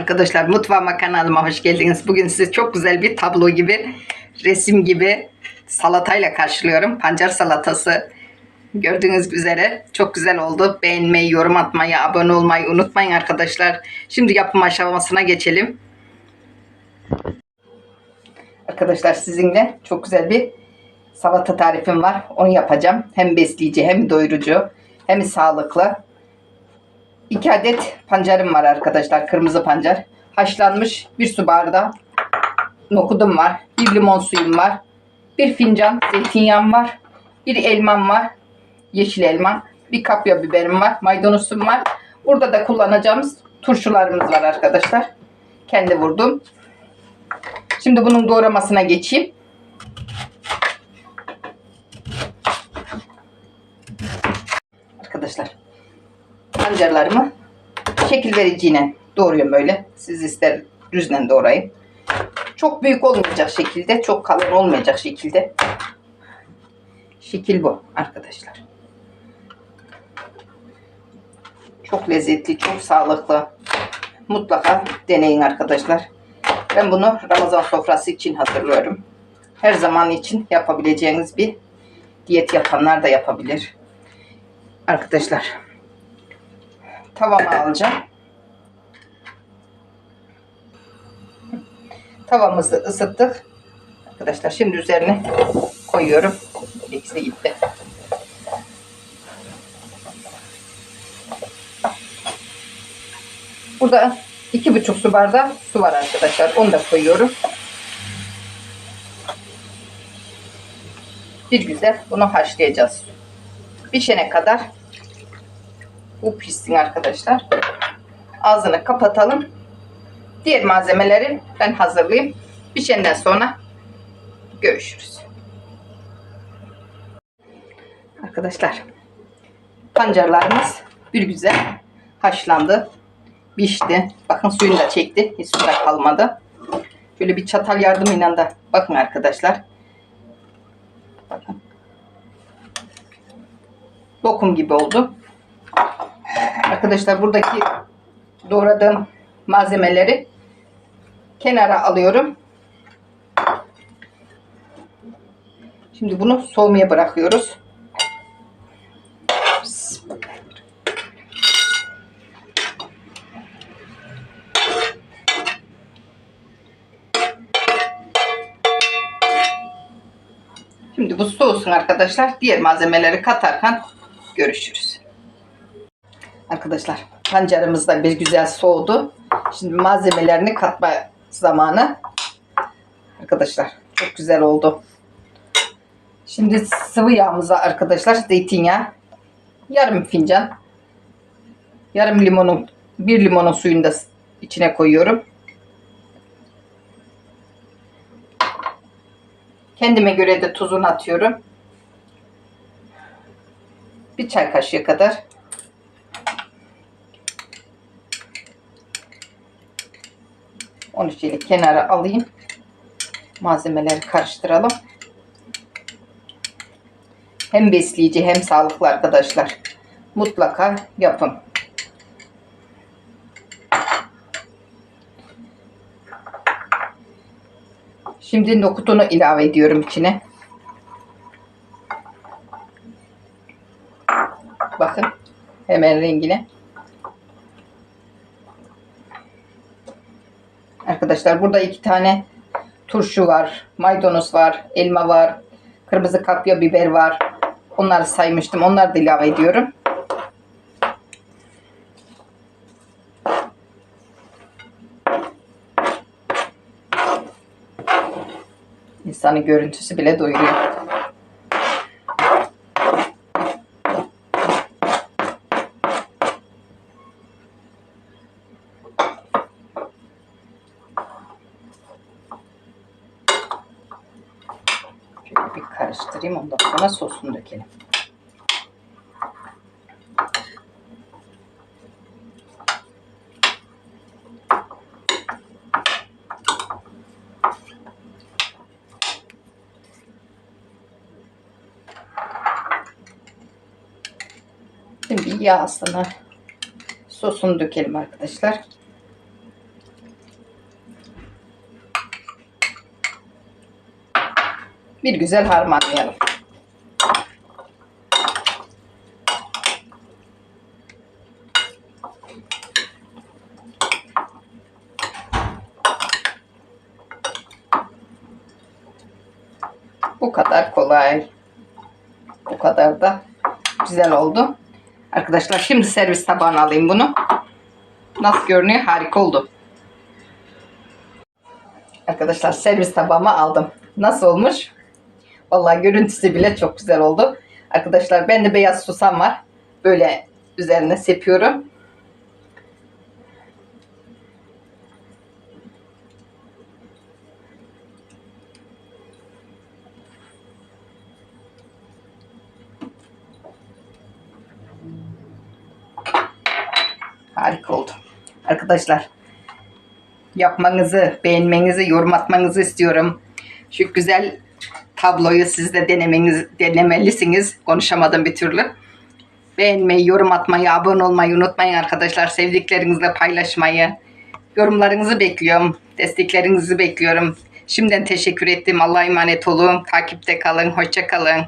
Arkadaşlar mutfağıma kanalıma hoş geldiniz. Bugün size çok güzel bir tablo gibi, resim gibi salatayla karşılıyorum. Pancar salatası. Gördüğünüz üzere çok güzel oldu. Beğenmeyi, yorum atmayı, abone olmayı unutmayın arkadaşlar. Şimdi yapım aşamasına geçelim. Arkadaşlar sizinle çok güzel bir salata tarifim var. Onu yapacağım. Hem besleyici hem doyurucu hem sağlıklı. 2 adet pancarım var arkadaşlar. Kırmızı pancar. Haşlanmış bir su bardağı nokudum var. Bir limon suyum var. Bir fincan zeytinyağım var. Bir elmam var. Yeşil elma. Bir kapya biberim var. Maydanozum var. Burada da kullanacağımız turşularımız var arkadaşlar. Kendi vurdum. Şimdi bunun doğramasına geçeyim. Arkadaşlar pancarlarımı şekil vericiyle doğruyorum böyle. Siz ister düzle doğrayın. Çok büyük olmayacak şekilde, çok kalın olmayacak şekilde. Şekil bu arkadaşlar. Çok lezzetli, çok sağlıklı. Mutlaka deneyin arkadaşlar. Ben bunu Ramazan sofrası için hazırlıyorum. Her zaman için yapabileceğiniz bir diyet yapanlar da yapabilir. Arkadaşlar tavamı alacağım. Tavamızı ısıttık. Arkadaşlar şimdi üzerine koyuyorum. İkisi gitti. Burada iki buçuk su bardağı su var arkadaşlar. Onu da koyuyorum. Bir güzel bunu haşlayacağız. Pişene kadar bu pişsin arkadaşlar. Ağzını kapatalım. Diğer malzemeleri ben hazırlayayım. Pişenden sonra görüşürüz. Arkadaşlar pancarlarımız bir güzel haşlandı. Pişti. Bakın suyunu da çekti. Hiç suda kalmadı. Şöyle bir çatal yardımıyla da bakın arkadaşlar. Bakın. Lokum gibi oldu. Arkadaşlar buradaki doğradığım malzemeleri kenara alıyorum. Şimdi bunu soğumaya bırakıyoruz. Şimdi bu soğusun arkadaşlar. Diğer malzemeleri katarken görüşürüz. Arkadaşlar pancarımız da bir güzel soğudu. Şimdi malzemelerini katma zamanı. Arkadaşlar çok güzel oldu. Şimdi sıvı yağımıza arkadaşlar zeytinyağı yarım fincan yarım limonun bir limonun suyunu da içine koyuyorum. Kendime göre de tuzunu atıyorum. Bir çay kaşığı kadar Onu şöyle kenara alayım. Malzemeleri karıştıralım. Hem besleyici hem sağlıklı arkadaşlar. Mutlaka yapın. Şimdi nokutunu ilave ediyorum içine. Bakın hemen rengine. Arkadaşlar burada iki tane turşu var, maydanoz var, elma var, kırmızı kapya biber var. Onları saymıştım. Onları da ilave ediyorum. İnsanın görüntüsü bile doyuruyor. Şöyle bir karıştırayım. Ondan sonra sosunu dökelim. Şimdi yağ aslında sosunu dökelim arkadaşlar. Bir güzel harmanlayalım. Bu kadar kolay. Bu kadar da güzel oldu. Arkadaşlar şimdi servis tabağına alayım bunu. Nasıl görünüyor? Harika oldu. Arkadaşlar servis tabağıma aldım. Nasıl olmuş? Vallahi görüntüsü bile çok güzel oldu. Arkadaşlar bende beyaz susam var. Böyle üzerine sepiyorum. Harika oldu. Arkadaşlar yapmanızı, beğenmenizi, yorum atmanızı istiyorum. Şu güzel tabloyu siz de denemeniz, denemelisiniz. Konuşamadım bir türlü. Beğenmeyi, yorum atmayı, abone olmayı unutmayın arkadaşlar. Sevdiklerinizle paylaşmayı. Yorumlarınızı bekliyorum. Desteklerinizi bekliyorum. Şimdiden teşekkür ettim. Allah'a emanet olun. Takipte kalın. Hoşça kalın.